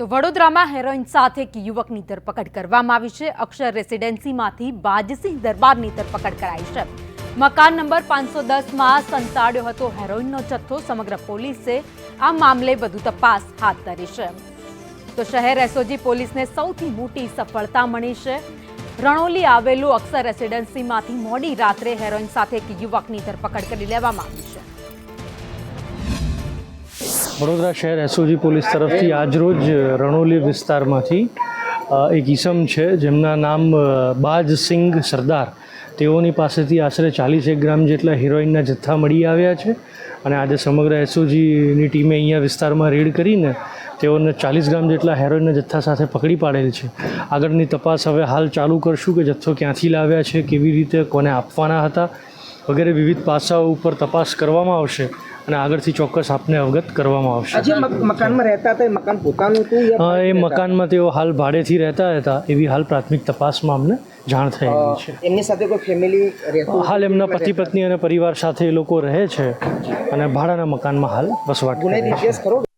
તો વડોદરામાં હેરોઇન સાથે એક યુવકની ધરપકડ કરવામાં આવી છે. અક્ષર રેસિડેન્સીમાંથી બાજસિંહ દરબારની ધરપકડ કરાઈ છે. મકાન નંબર પાંચસો દસમાં સંતાડ્યો હતો હેરોઇનનો જથ્થો. સમગ્ર પોલીસે આ મામલે વધુ તપાસ હાથ ધરી છે. તો શહેર એસઓજી પોલીસને સૌથી મોટી સફળતા મળી છે. રણોલી આવેલું અક્ષર રેસિડેન્સીમાંથી મોડી રાત્રે હેરોઇન સાથે એક યુવકની ધરપકડ કરી લેવામાં આવી છે. વડોદરા શહેર એસઓજી પોલીસ તરફથી આજરોજ રણોલી વિસ્તારમાંથી એક ઈસમ છે જેમના નામ બાજ બાજસિંગ સરદાર. તેઓની પાસેથી આશરે ચાલીસ એક ગ્રામ જેટલા હિરોઈનના જથ્થા મળી આવ્યા છે અને આજે સમગ્ર એસઓજીની ટીમે અહીંયા વિસ્તારમાં રેડ કરીને તેઓને ચાલીસ ગ્રામ જેટલા હેરોઈનના જથ્થા સાથે પકડી પાડેલ છે. આગળની તપાસ હવે હાલ ચાલુ કરશું કે જથ્થો ક્યાંથી લાવ્યા છે, કેવી રીતે, કોને આપવાના હતા વગેરે વિવિધ પાસાઓ ઉપર તપાસ કરવામાં આવશે અને આગળથી ચોક્કસ આપને અવગત કરવામાં આવશે. મકાનમાં રહેતા હતા એ મકાન પોતાનું હતું એ મકાનમાં તેઓ હાલ ભાડેથી રહેતા હતા એવી હાલ પ્રાથમિક તપાસમાં અમને જાણ થયેલી છે. એમની સાથે કોઈ ફેમિલી હાલ એમના પતિ પત્ની અને પરિવાર સાથે એ લોકો રહે છે અને ભાડાના મકાનમાં હાલ વસવાટ કરે છે.